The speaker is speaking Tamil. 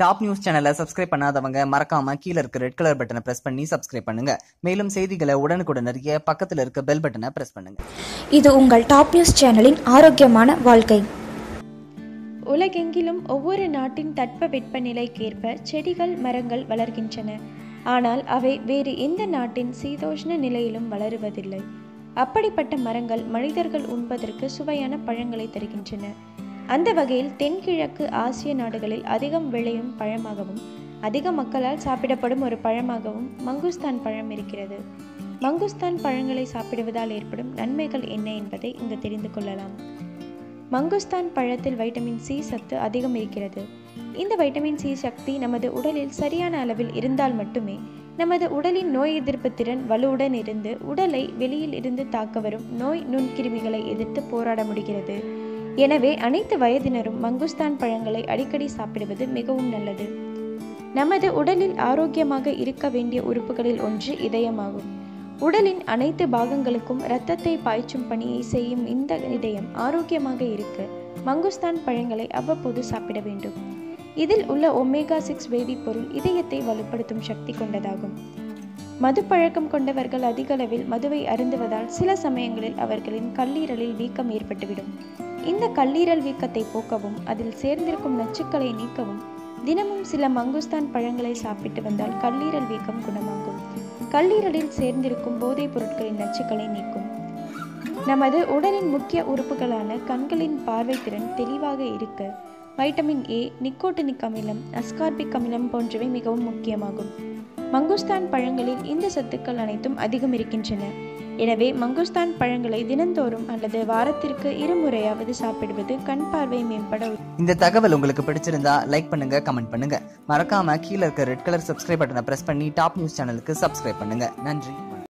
டாப் நியூஸ் சேனலை சப்ஸ்கிரைப் பண்ணாதவங்க மறக்காம கீழ இருக்க ரெட் கலர் பட்டனை பிரஸ் பண்ணி சப்ஸ்கிரைப் பண்ணுங்க. மேலும் செய்திகளை உடனுக்குடன் அறிய பக்கத்துல இருக்க பெல் பட்டனை பிரஸ் பண்ணுங்க. இது உங்கள் டாப் நியூஸ் சேனலின் ஆரோக்கியமான வாழ்க்கை. உலகெங்கிலும் ஒவ்வொரு நாட்டின் தட்ப வெப்பநிலைக்கேற்ப செடிகள் மரங்கள் வளர்கின்றன. ஆனால் அவை வேறு எந்த நாட்டின் சீதோஷ்ண நிலையிலும் வளருவதில்லை. அப்படிப்பட்ட மரங்கள் மனிதர்கள் உண்பதற்கு சுவையான பழங்களை தருகின்றன. அந்த வகையில் தென்கிழக்கு ஆசிய நாடுகளில் அதிகம் விளையும் பழமாகவும் அதிக மக்களால் சாப்பிடப்படும் ஒரு பழமாகவும் மங்குஸ்தான் பழம் இருக்கிறது. மங்குஸ்தான் பழங்களை சாப்பிடுவதால் ஏற்படும் நன்மைகள் என்ன என்பதை இங்கு தெரிந்து கொள்ளலாம். மங்குஸ்தான் பழத்தில் வைட்டமின் சி சத்து அதிகம் இருக்கிறது. இந்த வைட்டமின் சி சக்தி நமது உடலில் சரியான அளவில் இருந்தால் மட்டுமே நமது உடலின் நோய் எதிர்ப்பு திறன் வலுவுடன் இருந்து உடலை வெளியில் இருந்து தாக்க வரும் நோய் நுண்கிருமிகளை எதிர்த்து போராட முடிகிறது. எனவே அனைத்து வயதினரும் மங்குஸ்தான் பழங்களை அடிக்கடி சாப்பிடுவது மிகவும் நல்லது. நமது உடலில் ஆரோக்கியமாக இருக்க வேண்டிய உறுப்புகளில் ஒன்று இதயமாகும். உடலின் அனைத்து பாகங்களுக்கும் இரத்தத்தை பாய்ச்சும் பணியை செய்யும் இந்த இதயம் ஆரோக்கியமாக இருக்க மங்குஸ்தான் பழங்களை அவ்வப்போது சாப்பிட வேண்டும். இதில் உள்ள ஒமேகா சிக்ஸ் வேதிப்பொருள் இதயத்தை வலுப்படுத்தும் சக்தி கொண்டதாகும். மது பழக்கம் கொண்டவர்கள் அதிகளவில் மதுவை அருந்துவதால் சில சமயங்களில் அவர்களின் கல்லீரலில் வீக்கம் ஏற்பட்டுவிடும். இந்த கல்லீரல் வீக்கத்தை போக்கவும் அதில் சேர்ந்திருக்கும் நச்சுக்களை நீக்கவும் தினமும் சில மங்குஸ்தான் பழங்களை சாப்பிட்டு வந்தால் கல்லீரல் வீக்கம் குணமாகும். கல்லீரலில் சேர்ந்திருக்கும் போதைப் பொருட்களின் நச்சுக்களை நீக்கும். நமது உடலின் முக்கிய உறுப்புகளான கண்களின் பார்வை திறன் தெளிவாக இருக்க வைட்டமின் ஏ நிக்கோட்டினிக் அமிலம் அஸ்கார்பிக் அமிலம் போன்றவை மிகவும் முக்கியமாகும். மங்குஸ்தான் பழங்களில் இந்த சத்துக்கள் அனைத்தும் அதிகம் இருக்கின்றன. எனவே மங்குஸ்தான் பழங்களை தினந்தோறும் அல்லது வாரத்திற்கு இருமுறையாவது சாப்பிடுவது கண் பார்வை மேம்பட இந்த தகவல் உங்களுக்கு பிடிச்சிருந்தா லைக் பண்ணுங்க கமெண்ட் பண்ணுங்க. மறக்காம கீழே இருக்க ரெட் கலர் சப்ஸ்கிரைப் பட்டனை பிரஸ் பண்ணி டாப் நியூஸ் சேனலுக்கு சப்ஸ்கிரைப் பண்ணுங்க. நன்றி.